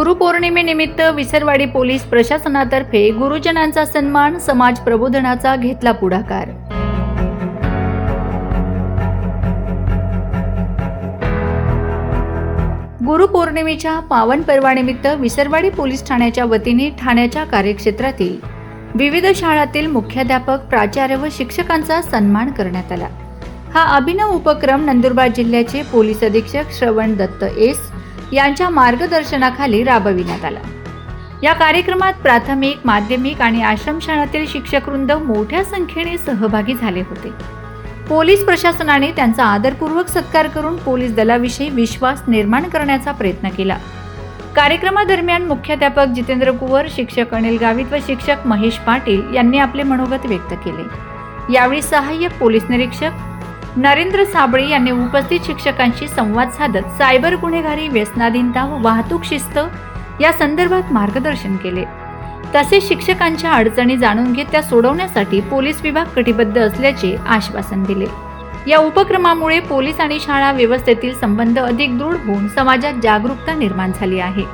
गुरुपौर्णिमेनिमित्त Visarwadi police प्रशासनातर्फे गुरुजनांचा सन्मान समाज प्रबोधनाचा घेतला पुढाकार. गुरुपौर्णिमेच्या पावन पर्वानिमित्त विसरवाडी पोलीस ठाण्याच्या वतीने ठाण्याच्या कार्यक्षेत्रातील विविध शाळातील मुख्याध्यापक प्राचार्य व शिक्षकांचा सन्मान करण्यात आला. हा अभिनव उपक्रम नंदुरबार जिल्ह्याचे पोलीस अधीक्षक श्रवण दत्त एस यांच्या मार्गदर्शनाखाली राबविण्यात आला. या कार्यक्रमात प्राथमिक माध्यमिक आणि आश्रमशाळातील शिक्षकवृंद मोठ्या संख्येने सहभागी झाले होते. पोलीस प्रशासनाने त्यांचा आदरपूर्वक सत्कार करून पोलीस दलाविषयी विश्वास निर्माण करण्याचा प्रयत्न केला. कार्यक्रमादरम्यान मुख्याध्यापक जितेंद्र कुवर शिक्षक अनिल गावित व शिक्षक महेश पाटील यांनी आपले मनोगत व्यक्त केले. यावेळी सहाय्यक पोलीस निरीक्षक नरेंद्र साबळे यांनी उपस्थित शिक्षकांशी संवाद साधत सायबर गुन्हेगारी व्यसनाधीनता व वाहतूक शिस्त या संदर्भात मार्गदर्शन केले. तसेच शिक्षकांच्या अडचणी जाणून घेत त्या सोडवण्यासाठी पोलीस विभाग कटिबद्ध असल्याचे आश्वासन दिले. या उपक्रमामुळे पोलीस आणि शाळा व्यवस्थेतील संबंध अधिक दृढ होऊन समाजात जागरूकता निर्माण झाली आहे.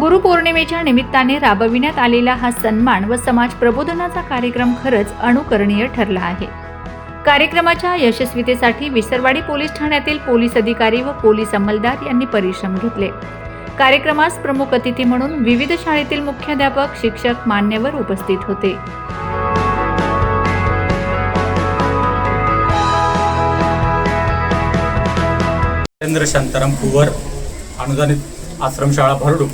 गुरुपौर्णिमेच्या निमित्ताने राबविण्यात आलेला हा सन्मान व समाज प्रबोधनाचा कार्यक्रम खरंच अनुकरणीय ठरला आहे. कार्यक्रमाच्या यशस्वीतेसाठी विसरवाडी पोलीस ठाण्यातील पोलीस अधिकारी व पोलीस अंमलदार यांनी परिश्रम घेतले. कार्यक्रमास प्रमुख अतिथी म्हणून विविध शाळेतील मुख्याध्यापक शिक्षक मान्यवर उपस्थित होते. नरेंद्र शांताराम कुवर अनुदानित आश्रमशाळा भरडू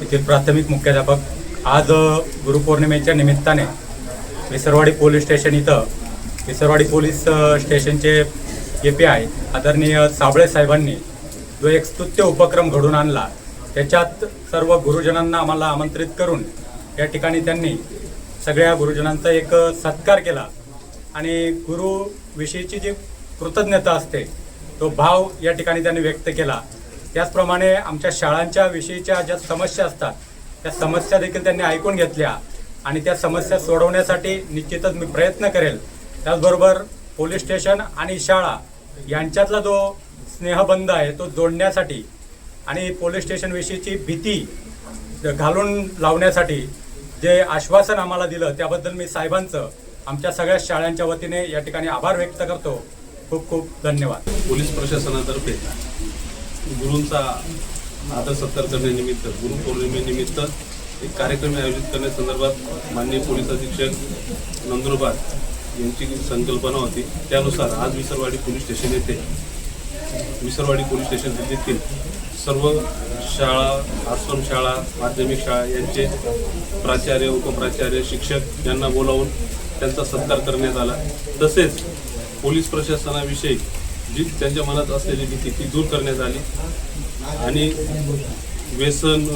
येथील प्राथमिक मुख्याध्यापक आज गुरुपौर्णिमेच्या निमित्ताने विसरवाडी पोलीस स्टेशन इथं केसरवाडी पोलीस स्टेशनचे ए पी आय आदरणीय साबळे साहेबांनी जो एक स्तुत्य उपक्रम घडून आणला त्याच्यात सर्व गुरुजनांना आम्हाला आमंत्रित करून या ठिकाणी त्यांनी सगळ्या गुरुजनांचा एक सत्कार केला. आणि गुरुविषयीची जी कृतज्ञता असते तो भाव या ठिकाणी त्यांनी व्यक्त केला. त्याचप्रमाणे आमच्या शाळांच्या विषयीच्या ज्या समस्या असतात त्या समस्या देखील त्यांनी ऐकून घेतल्या. आणि त्या समस्या सोडवण्यासाठी निश्चितच मी प्रयत्न करेल. त्याचबरोबर पोलीस स्टेशन आणि शाळा यांच्यातला जो स्नेहबंध आहे तो जोडण्यासाठी आणि पोलीस स्टेशनविषयीची भीती घालून लावण्यासाठी जे आश्वासन आम्हाला दिलं त्याबद्दल मी साहेबांचं आमच्या सगळ्या शाळांच्या वतीने या ठिकाणी आभार व्यक्त करतो. खूप खूप धन्यवाद. पोलीस प्रशासनातर्फे गुरूंचा आदर सत्कार करण्यानिमित्त गुरुपौर्णिमेनिमित्त एक कार्यक्रम आयोजित करण्यासंदर्भात माननीय पोलीस अधीक्षक नंदुरबार यांची संकल्पना होती त्यानुसार आज विसरवाडी पोलीस स्टेशन येथे विसरवाडी पोलीस स्टेशन देखील सर्व शाळा आश्रम शाळा माध्यमिक शाळा यांचे प्राचार्य उपप्राचार्य शिक्षक यांना बोलावून त्यांचा सत्कार करण्यात आला. तसेच पोलीस प्रशासनाविषयी जी त्यांच्या मनात असलेली भीती ती दूर करण्यात आली. आणि व्यसन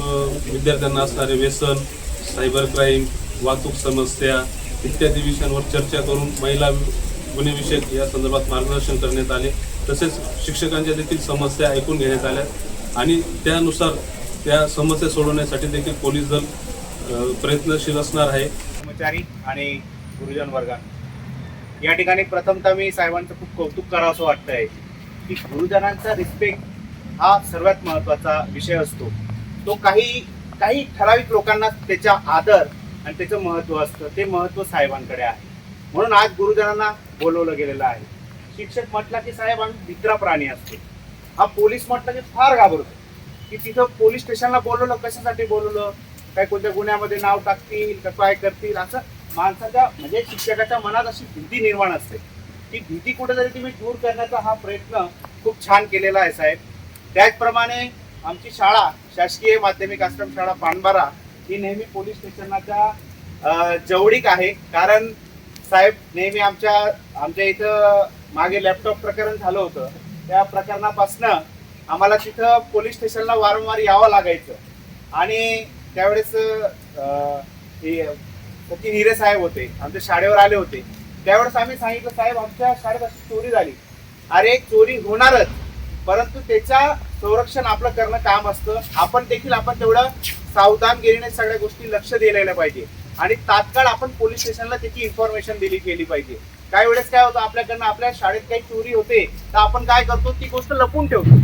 विद्यार्थ्यांना असणारे व्यसन सायबर क्राईम वाहतूक समस्या इत्यादी विषयांवर चर्चा करून महिला गुन्हेविषयक या संदर्भात मार्गदर्शन करण्यात आले. तसेच शिक्षकांच्या देखील समस्या ऐकून घेण्यात आल्या. आणि त्यानुसार त्या समस्या सोडवण्यासाठी देखील पोलीस दल प्रयत्नशील असणार आहे. कर्मचारी आणि गुरुजन वर्गा. या ठिकाणी प्रथमतः मी साहेबांचं खूप कौतुक करावं असं वाटतं आहे की गुरुजनांचा रिस्पेक्ट हा सर्वात महत्त्वाचा विषय असतो. तो काही काही ठराविक लोकांना त्याचा आदर आणि त्याचं महत्त्व असतं. ते महत्त्व साहेबांकडे आहे. म्हणून आज गुरुजनांना बोलवलं गेलेलं आहे. शिक्षक म्हटलं की साहेब आम्ही भित्रा प्राणी असतो. हा पोलीस म्हटलं की फार घाबरतो. की तिथं पोलीस स्टेशनला बोलवलं कशासाठी बोलवलं? काय कोणत्या गुन्ह्यामध्ये नाव टाकतील का काय करतील? असं माणसाच्या म्हणजे शिक्षकाच्या मनात अशी भीती निर्माण असते. ती भीती कुठेतरी तुम्ही दूर करण्याचा हा प्रयत्न खूप छान केलेला आहे साहेब. त्याचप्रमाणे आमची शाळा शासकीय माध्यमिक आश्रम शाळा पानबारा ही नेहमी पोलीस स्टेशनाच्या जवळीक आहे. कारण साहेब नेहमी आमच्या आमच्या इथं मागे लॅपटॉप प्रकरण झालं होतं. त्या प्रकरणापासनं आम्हाला तिथं पोलीस स्टेशनला वारंवार यावं लागायचं. आणि त्यावेळेस हे सचिन हिरे साहेब होते. आमच्या शाळेवर आले होते. त्यावेळेस आम्ही सांगितलं साहेब आमच्या शाळेत अशी चोरी झाली. अरे चोरी होणारच. परंतु त्याचा संरक्षण आपलं करणं काम असतं. आपण देखील आपण तेवढं सावधानगिरीने सगळ्या गोष्टी लक्ष दिलेल्या पाहिजे. आणि तात्काळ आपण पोलीस स्टेशनला त्याची इन्फॉर्मेशन दिली गेली पाहिजे. काही वेळेस काय होतं आपल्याकडनं आपल्या शाळेत काही चोरी होते तर आपण काय करतो ती गोष्ट लपून ठेवतो.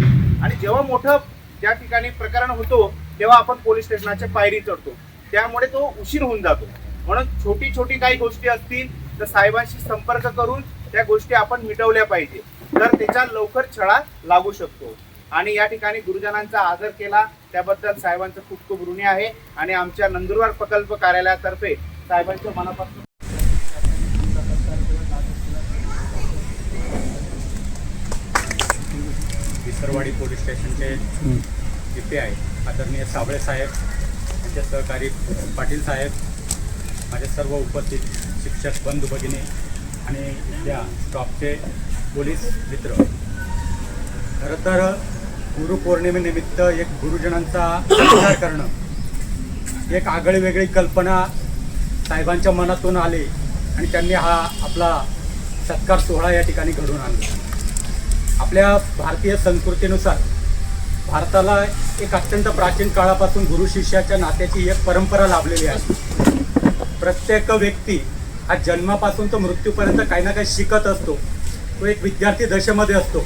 आणि जेव्हा मोठं ज्या ठिकाणी प्रकरण होतो तेव्हा आपण पोलीस स्टेशनाच्या पायरी चढतो. त्यामुळे तो उशीर होऊन जातो. म्हणून छोटी छोटी काही गोष्टी असतील तर साहेबांशी संपर्क करून त्या गोष्टी आपण मिटवल्या पाहिजे. तर त्याच्या लवकर छळा लागू शकतो. आणि या ठिकाणी गुरुजनांचा आदर केला. त्याबद्दल साहेबांचं खूप खूप ऋणी आहे. आणि आमच्या नंदुरबार प्रकल्प कार्यालयातर्फे साहेबांच्या मनापासून विसरवाडी पोलीस स्टेशनचे जिथे पी आहे आदरणीय साबळे साहेब त्यांचे सहकारी पाटील साहेब माझे सर्व उपस्थित शिक्षक बंधू भगिनी आणि या स्टॉपचे पोलीस मित्र. खरं तर गुरुपौर्णिमेनिमित्त एक गुरुजनांचा सत्कार करणं एक आगळी वेगळी कल्पना साहेबांच्या मनातून आली आणि त्यांनी हा आपला सत्कार सोहळा या ठिकाणी घडून आणला. आपल्या भारतीय संस्कृतीनुसार भारताला एक अत्यंत प्राचीन काळापासून गुरु शिष्याच्या नात्याची एक परंपरा लाभलेली आहे. प्रत्येक व्यक्ती हा जन्मापासून तो मृत्यूपर्यंत काही ना काही शिकत असतो. तो एक विद्यार्थी दशेमध्ये असतो.